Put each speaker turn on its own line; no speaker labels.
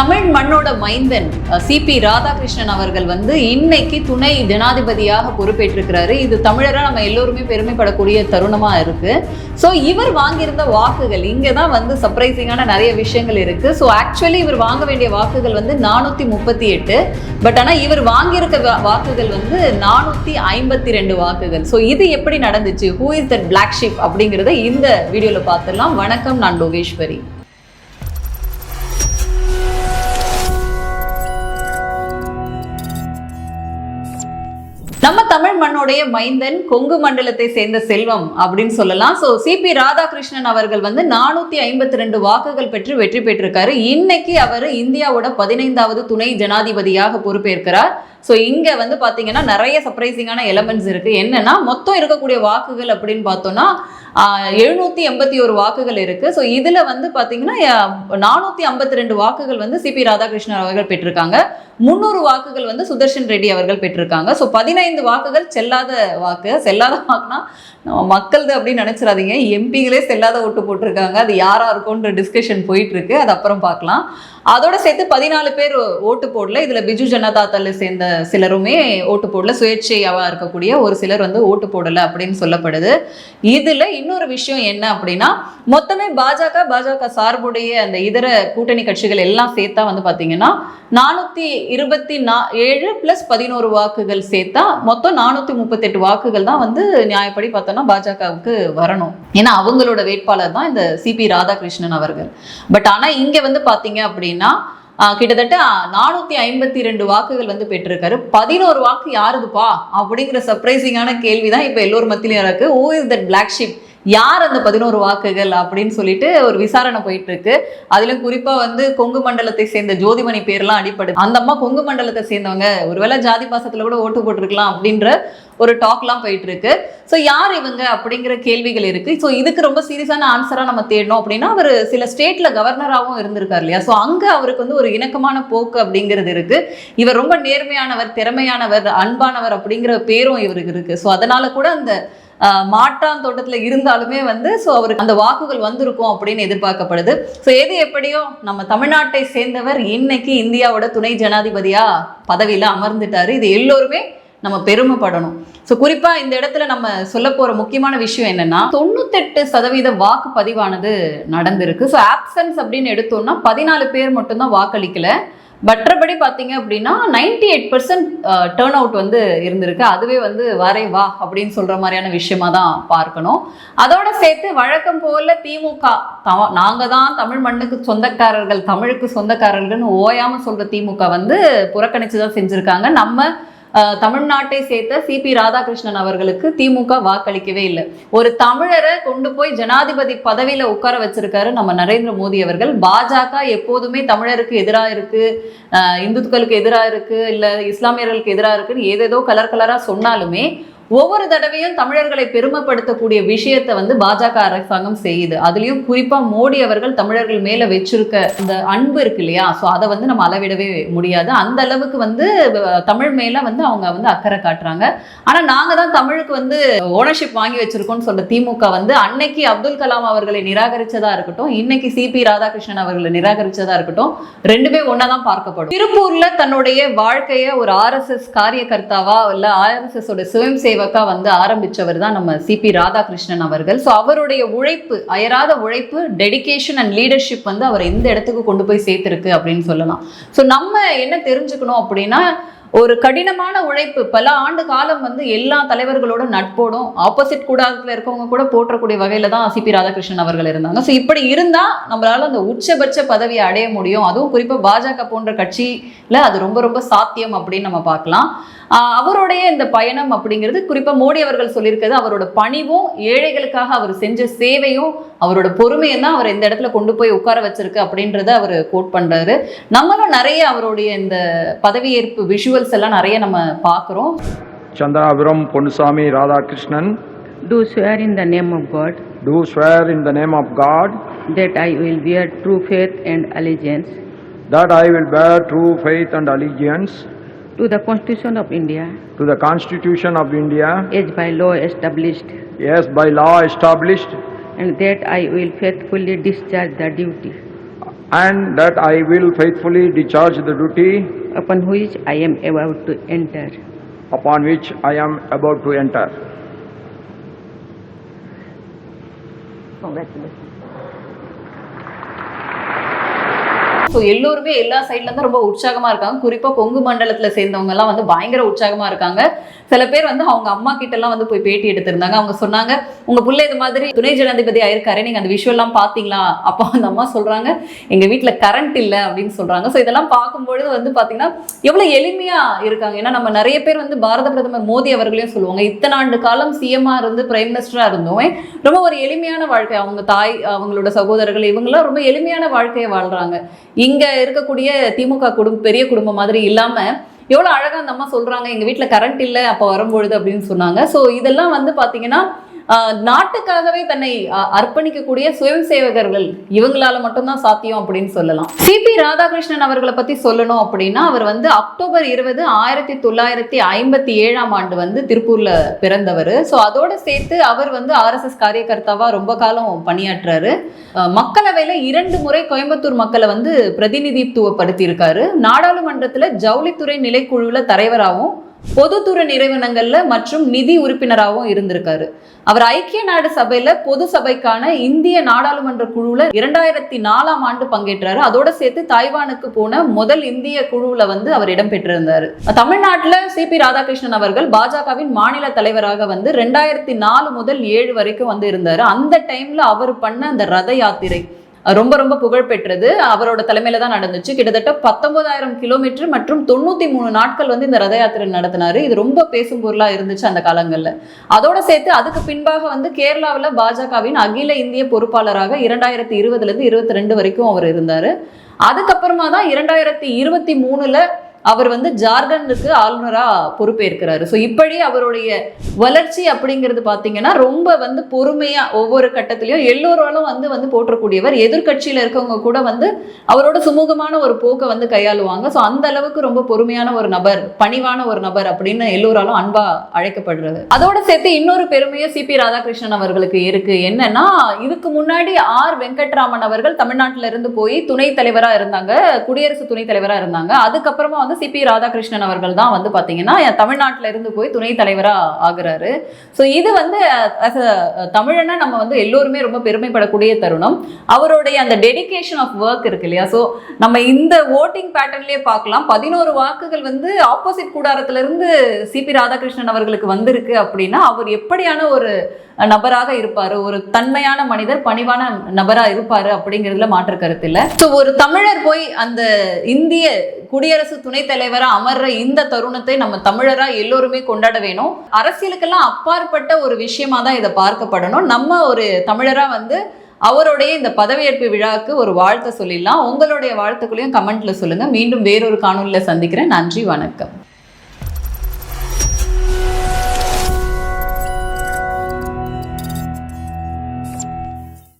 தமிழ் மண்ணோட மைந்தன் சிபி ராதாகிருஷ்ணன் அவர்கள் வந்து இன்னைக்கு துணை ஜனாதிபதியாக பொறுப்பேற்றிருக்கிறாரு. இது தமிழராக நம்ம எல்லோருமே பெருமைப்படக்கூடிய தருணமா இருக்கு. ஸோ இவர் வாங்கியிருந்த வாக்குகள் இங்கே தான் வந்து சர்ப்ரைசிங்கான நிறைய விஷயங்கள் இருக்கு. ஸோ ஆக்சுவலி இவர் வாங்க வேண்டிய வாக்குகள் வந்து நானூற்றி முப்பத்தி எட்டு. பட் ஆனால் இவர் வாங்கியிருக்க வாக்குகள் வந்து நானூற்றி ஐம்பத்தி ரெண்டு வாக்குகள். ஸோ இது எப்படி நடந்துச்சு? Who is that black sheep அப்படிங்கிறத இந்த வீடியோவில் பார்த்துடலாம். வணக்கம் நான் லோகேஸ்வரி. நம்ம தமிழ் மண்ணுடைய மைந்தன் கொங்கு மண்டலத்தை சேர்ந்த செல்வம் அப்படின்னு சொல்லலாம். ஸோ சிபி ராதாகிருஷ்ணன் அவர்கள் வந்து நானூத்தி ஐம்பத்தி ரெண்டு வாக்குகள் பெற்று வெற்றி பெற்றிருக்காரு. இன்னைக்கு அவர் இந்தியாவோட பதினைந்தாவது துணை ஜனாதிபதியாக பொறுப்பேற்கிறார். ஸோ இங்க வந்து பாத்தீங்கன்னா நிறைய சர்ப்ரைசிங்கான எலமெண்ட்ஸ் இருக்கு. என்னன்னா மொத்தம் இருக்கக்கூடிய வாக்குகள் அப்படின்னு பார்த்தோம்னா எழுநூத்தி எண்பத்தி ஒரு வாக்குகள் இருக்கு. ஸோ இதுல வந்து பாத்தீங்கன்னா நானூத்தி ஐம்பத்தி ரெண்டு வாக்குகள் வந்து சிபி ராதாகிருஷ்ணன் அவர்கள் பெற்றிருக்காங்க. முந்நூறு வாக்குகள் வந்து சுதர்ஷன் ரெட்டி அவர்கள் பெற்றிருக்காங்க. ஸோ பதினைந்து வாக்குகள் செல்லாத வாக்கு. செல்லாத வாக்குனா நம்ம மக்கள்து அப்படின்னு நினைச்சிடாதீங்க எம்பிகளே செல்லாத ஓட்டு போட்டிருக்காங்க. அது யாரா இருக்கும்ன்ற டிஸ்கஷன் போயிட்டு இருக்கு அது அப்புறம் பார்க்கலாம் அதோட சேர்த்து பதினாலு பேர் ஓட்டு போடல. இதுல பிஜு ஜனதா தளை சேர்ந்த சிலருமே ஓட்டு போடல. சுயேட்சையாவா இருக்கக்கூடிய ஒரு சிலர் வந்து ஓட்டு போடல அப்படின்னு சொல்லப்படுது. இதுல இன்னொரு விஷயம் என்ன அப்படின்னா மொத்தமே பாஜக பாஜக சார்புடைய அந்த இதர கூட்டணி கட்சிகள் எல்லாம் சேர்த்தா வந்து பாத்தீங்கன்னா நானூத்தி இருபத்தி நா ஏழு பிளஸ் பதினோரு வாக்குகள் சேர்த்தா மொத்தம் நானூத்தி முப்பத்தெட்டு வாக்குகள் தான் வந்து நியாயப்படி பார்த்தோம்னா பாஜகவுக்கு வரணும். ஏன்னா அவங்களோட வேட்பாளர் தான் இந்த சிபி ராதாகிருஷ்ணன் அவர்கள். பட் ஆனா இங்க வந்து பாத்தீங்க அப்படின்னா கிட்டத்தட்ட நானூத்தி ஐம்பத்தி ரெண்டு வாக்குகள் வந்து பெற்றிருக்காரு. பதினோரு வாக்கு யாருதுப்பா? அப்படிங்கிற சர்ப்ரைசிங்கான கேள்விதான் இப்ப எல்லோர் மத்தியிலும் இருக்கு. Who is that black sheep யார் அந்த பதினோரு வாக்குகள் அப்படின்னு சொல்லிட்டு ஒரு விசாரணை போயிட்டு இருக்கு அதிலும் குறிப்பா வந்து கொங்கு மண்டலத்தை சேர்ந்த ஜோதிமணி பேர்லாம் அடிப்படுது அந்த அம்மா கொங்கு மண்டலத்தை சேர்ந்தவங்க. ஒருவேளை ஜாதி பாசத்துல கூட ஓட்டு போட்டிருக்கலாம் அப்படின்ற ஒரு டாக்லாம் போயிட்டு இருக்கு ஸோ யார் இவங்க அப்படிங்கிற கேள்விகள் இருக்கு. ஸோ இதுக்கு ரொம்ப சீரியஸான ஆன்சரா நம்ம தேடணும் அப்படின்னா அவர் சில ஸ்டேட்ல கவர்னராகவும் இருந்திருக்காரு இல்லையா? ஸோ அங்க அவருக்கு வந்து ஒரு இணக்கமான போக்கு அப்படிங்கிறது இருக்கு. இவர் ரொம்ப நேர்மையானவர் திறமையானவர் அன்பானவர் அப்படிங்கிற பேரும் இவருக்கு இருக்கு. ஸோ அதனால கூட அந்த மாற்றான் தோட்டத்தில் இருந்தாலுமே வந்து ஸோ அவருக்கு அந்த வாக்குகள் வந்திருக்கும் அப்படின்னு எதிர்பார்க்கப்படுது. ஸோ எது எப்படியோ நம்ம தமிழ்நாட்டை சேர்ந்தவர் இன்னைக்கு இந்தியாவோட துணை ஜனாதிபதியா பதவியில் அமர்ந்துட்டாரு. இது எல்லோருமே நம்ம பெருமைப்படணும். ஸோ குறிப்பாக இந்த இடத்துல நம்ம சொல்ல போகிற முக்கியமான விஷயம் என்னன்னா தொண்ணூத்தெட்டு சதவீத வாக்கு பதிவானது நடந்திருக்கு. ஸோ ஆப்சன்ஸ் அப்படின்னு எடுத்தோம்னா பதினாலு பேர் மட்டும்தான் வாக்களிக்கல. மற்றபடி பார்த்தீங்க அப்படின்னா ninety eight percent turn out வந்து இருந்திருக்கு. அதுவே வந்து வரே வா அப்படின்னு சொல்கிற மாதிரியான விஷயமா தான் பார்க்கணும். அதோட சேர்த்து வழக்கம் போல திமுக த- நாங்கள் தான் தமிழ் மண்ணுக்கு சொந்தக்காரர்கள் தமிழுக்கு சொந்தக்காரர்கள்னு ஓயாமல் சொல்கிற திமுக வந்து புறக்கணித்து தான் செஞ்சுருக்காங்க. நம்ம தமிழ்நாட்டை சேர்த்த சிபி ராதாகிருஷ்ணன் அவர்களுக்கு திமுக வாக்களிக்கவே இல்லை. ஒரு தமிழரை கொண்டு போய் ஜனாதிபதி பதவியில உட்கார வச்சிருக்காரு நம்ம நரேந்திர மோடி அவர்கள். பாஜக எப்போதுமே தமிழருக்கு எதிராக இருக்கு இந்துக்களுக்கு எதிராக இருக்கு இல்ல இஸ்லாமியர்களுக்கு எதிராக இருக்குன்னு ஏதேதோ கலர் கலரா சொன்னாலுமே ஒவ்வொரு தடவையும் தமிழர்களை பெருமைப்படுத்தக்கூடிய விஷயத்தை வந்து பாஜக அரசாங்கம் செய்யுது. அதுலயும் குறிப்பா மோடி அவர்கள் தமிழர்கள் மேல வச்சிருக்க அந்த அன்பு இருக்கு இல்லையா? ஸோ அதை வந்து நம்ம அளவிடவே முடியாது. அந்த அளவுக்கு வந்து தமிழ் மேல வந்து அவங்க வந்து அக்கறை காட்டுறாங்க. ஆனா நாங்க தான் தமிழுக்கு வந்து ஓனர்ஷிப் வாங்கி வச்சிருக்கோம்னு சொல்ற திமுக வந்து அன்னைக்கு அப்துல் கலாம் அவர்களை நிராகரிச்சதா இருக்கட்டும் இன்னைக்கு சிபி ராதாகிருஷ்ணன் அவர்களை நிராகரிச்சதா இருக்கட்டும் ரெண்டுமே ஒன்னாதான் பார்க்கப்படும். திருப்பூர்ல தன்னுடைய வாழ்க்கைய ஒரு ஆர்எஸ்எஸ் காரியகர்த்தாவா இல்ல ஆர்எஸ்எஸ் ஓட சுயம் சேவக்கா வந்து ஆரம்பிச்சவர் தான் நம்ம சிபி ராதாகிருஷ்ணன் அவர்கள். ஸோ அவருடைய உழைப்பு அயராத உழைப்பு டெடிகேஷன் அண்ட் லீடர்ஷிப் வந்து அவர் எந்த இடத்துக்கு கொண்டு போய் சேர்த்திருக்கு அப்படின்னு சொல்லலாம். ஸோ நம்ம என்ன தெரிஞ்சுக்கணும் அப்படின்னா ஒரு கடினமான உழைப்பு. பல ஆண்டு காலம் வந்து எல்லா தலைவர்களோட நட்போடும் ஆப்போசிட் கூடாரத்தில் இருக்கவங்க கூட போற்றக்கூடிய வகையில தான் சிபி ராதாகிருஷ்ணன் அவர்கள் இருந்தாங்க. ஸோ இப்படி இருந்தா நம்மளால அந்த உச்சபட்ச பதவியை அடைய முடியும். அதுவும் குறிப்பா பாஜக போன்ற கட்சியில அது ரொம்ப ரொம்ப சாத்தியம் அப்படின்னு நம்ம பார்க்கலாம். ஆஹ் அவருடைய இந்த பயணம் அப்படிங்கிறது குறிப்பாக மோடி அவர்கள் சொல்லியிருக்கிறது அவரோட பணிவும் ஏழைகளுக்காக அவர் செஞ்ச சேவையும் அவரோட பொறுமையும் தான் அவர் இந்த இடத்துல கொண்டு போய் உட்கார வச்சிருக்கு அப்படின்றத அவர் கோட் பண்றாரு. நம்மளும் நிறைய அவருடைய இந்த பதவியேற்பு விஷுவல்ஸ் எல்லாம் நிறைய நம்ம பார்க்குறோம்
Chandravram Ponnusamy Radhakrishnan,
Do swear in the name of God
do swear in the name of God
that I will bear true faith and allegiance
that I will bear true faith and allegiance
to the Constitution of India
to the Constitution of India
as by law established,
as by law established,
and that I will faithfully discharge the duty
and that I will faithfully discharge the duty
upon which I am about to enter.
upon which I am about to enter.
So எல்லோருமே எல்லா சைட்லேருந்து ரொம்ப உற்சாகமாக இருக்காங்க. குறிப்பாக கொங்கு மண்டலத்தில் சேர்ந்தவங்கலாம் வந்து பயங்கர உற்சாகமாக இருக்காங்க. சில பேர் வந்து அவங்க அம்மா கிட்டலாம் வந்து போய் பேட்டி எடுத்திருந்தாங்க. அவங்க சொன்னாங்க உங்கள் பிள்ளை இது மாதிரி துணை ஜனாதிபதி ஆயிருக்காரு நீங்கள் அந்த விஷயம்லாம் பார்த்தீங்களா? அப்போ அந்த அம்மா சொல்கிறாங்க எங்கள் வீட்டில் கரண்ட் இல்லை அப்படின்னு சொல்கிறாங்க ஸோ இதெல்லாம் பார்க்கும்பொழுது வந்து பார்த்தீங்கன்னா எவ்வளோ எளிமையாக இருக்காங்க. ஏன்னா நம்ம நிறைய பேர் வந்து பாரத பிரதமர் மோடி அவர்களையும் சொல்லுவாங்க இத்தனை ஆண்டு காலம் சிஎம்ஆ இருந்து பிரைம் மினிஸ்டராக இருந்தோம். ரொம்ப ஒரு எளிமையான வாழ்க்கை. அவங்க தாய் அவங்களோட சகோதரர்கள் இவங்கெல்லாம் ரொம்ப எளிமையான வாழ்க்கையை வாழ்கிறாங்க இங்க இருக்கக்கூடிய திமுக குடும்பம் பெரிய குடும்பம் மாதிரி இல்லாம எவ்வளவு அழகா அந்த அம்மா சொல்றாங்க எங்க வீட்டில் கரண்ட் இல்ல அப்ப வரும்பொழுது அப்படின்னு சொன்னாங்க. சோ இதெல்லாம் வந்து பாத்தீங்கன்னா நாட்டுக்காகவே தன்னை அர்ப்பணிக்கக்கூடிய சுயம் சேவகர்கள் இவங்களால மட்டும்தான் சாத்தியம் அப்படின்னு சொல்லலாம். சிபி ராதாகிருஷ்ணன் அவர்களை பத்தி சொல்லணும் அப்படின்னா அவர் வந்து அக்டோபர் இருபது ஆயிரத்தி தொள்ளாயிரத்தி ஐம்பத்தி ஏழாம் ஆண்டு வந்து திருப்பூர்ல பிறந்தவர். ஸோ அதோட சேர்த்து அவர் வந்து ஆர்எஸ்எஸ் காரியகர்த்தாவா ரொம்ப காலம் பணியாற்றுறாரு மக்களவையில இரண்டு முறை கோயம்புத்தூர் மக்களை வந்து பிரதிநிதித்துவப்படுத்தி இருக்காரு நாடாளுமன்றத்துல ஜவுளித்துறை நிலைக்குழுவில் தலைவராகவும் பொதுத்துறை நிறுவனங்கள்ல மற்றும் நிதி உறுப்பினராகவும் இருந்திருக்காரு. அவர் ஐக்கிய நாடு சபையில பொது சபைக்கான இந்திய நாடாளுமன்ற குழுல இரண்டாயிரத்தி நாலாம் ஆண்டு பங்கேற்றாரு. அதோட சேர்த்து தாய்வானுக்கு போன முதல் இந்திய குழுவுல வந்து அவர் இடம்பெற்றிருந்தாரு தமிழ்நாட்டுல சிபி ராதாகிருஷ்ணன் அவர்கள் பாஜகவின் மாநில தலைவராக வந்து ரெண்டாயிரத்தி நாலு முதல் ஏழு வரைக்கும் வந்து இருந்தாரு. அந்த டைம்ல அவர் பண்ண அந்த ரத யாத்திரை ரொம்ப ரொம்ப புகழ் பெற்றது. அவரோட தலைமையில தான் நடந்துச்சு. கிட்டத்தட்ட பத்தொன்பதாயிரம் கிலோமீட்டர் மற்றும் தொண்ணூத்தி மூணு நாட்கள் வந்து இந்த ரத யாத்திரை நடத்தினாரு. இது ரொம்ப பேசும் பொருளா இருந்துச்சு அந்த காலங்கள்ல. அதோட சேர்த்து அதுக்கு பின்பாக வந்து கேரளாவில் பாஜகவின் அகில இந்திய பொறுப்பாளராக இரண்டாயிரத்தி இருபதுல இருந்து இருபத்தி ரெண்டு வரைக்கும் அவர் இருந்தாரு. அதுக்கப்புறமா தான் இரண்டாயிரத்தி இருபத்தி மூணுல அவர் வந்து ஜார்க்கண்டுக்கு ஆளுநராக பொறுப்பேற்கிறாரு. ஸோ இப்படி அவருடைய வளர்ச்சி அப்படிங்கிறது பார்த்தீங்கன்னா ரொம்ப வந்து பொறுமையாக ஒவ்வொரு கட்டத்திலையும் எல்லோராலும் வந்து வந்து போற்றக்கூடியவர். எதிர்கட்சியில் இருக்கவங்க கூட வந்து அவரோட சுமூகமான ஒரு போக்கை வந்து கையாளுவாங்க. ஸோ அந்த அளவுக்கு ரொம்ப பொறுமையான ஒரு நபர் பணிவான ஒரு நபர் அப்படின்னு எல்லோராலும் அன்பாக அழைக்கப்படுறது. அதோட சேர்த்து இன்னொரு பெருமையை சிபி ராதாகிருஷ்ணன் அவர்களுக்கு இருக்கு. என்னன்னா இதுக்கு முன்னாடி ஆர் வெங்கட்ராமன் அவர்கள் தமிழ்நாட்டில இருந்து போய் துணைத் தலைவராக இருந்தாங்க. குடியரசு துணைத் தலைவராக இருந்தாங்க. அதுக்கப்புறமா வந்து சிபி ராதாகிருஷ்ணன் அவர்கள் தான் வந்து பார்த்தீங்கன்னா தமிழ்நாட்டில் இருந்து போய் துணைத் தலைவராக ஆகுறாரு. ஸோ இது வந்து as a தமிழனா நம்ம வந்து எல்லோருமே ரொம்ப பெருமைப்படக்கூடிய தருணம். அவருடைய அந்த டெடிக்கேஷன் ஆஃப் ஒர்க் இருக்கு இல்லையா? ஸோ நம்ம இந்த ஓட்டிங் பேட்டர்ன்லேயே பார்க்கலாம். பதினோரு வாக்குகள் வந்து ஆப்போசிட் கூடாரத்திலிருந்து சிபி ராதாகிருஷ்ணன் அவர்களுக்கு வந்திருக்கு அப்படின்னா அவர் எப்படியான ஒரு நபராக இருப்பார்? ஒரு தன்மையான மனிதர் பணிவான நபராக இருப்பார் அப்படிங்கிறதுல மாற்று கருத்து இல்ல. ஸோ ஒரு தமிழர் போய் அந்த இந்திய குடியரசு துணை துணைத் தலைவரா அமர்ற இந்த தருணத்தை நம்ம தமிழரா எல்லோருமே கொண்டாட வேணும். அரசியலுக்கெல்லாம் அப்பாற்பட்ட ஒரு விஷயமா தான் இதை பார்க்கப்படணும். நம்ம ஒரு தமிழரா வந்து அவருடைய இந்த பதவியேற்பு விழாவுக்கு ஒரு வாழ்த்தை சொல்லிடலாம். உங்களுடைய வாழ்த்துக்களையும் கமெண்ட்ல சொல்லுங்க. மீண்டும் வேறொரு காணொலியில் சந்திக்கிறேன். நன்றி வணக்கம்.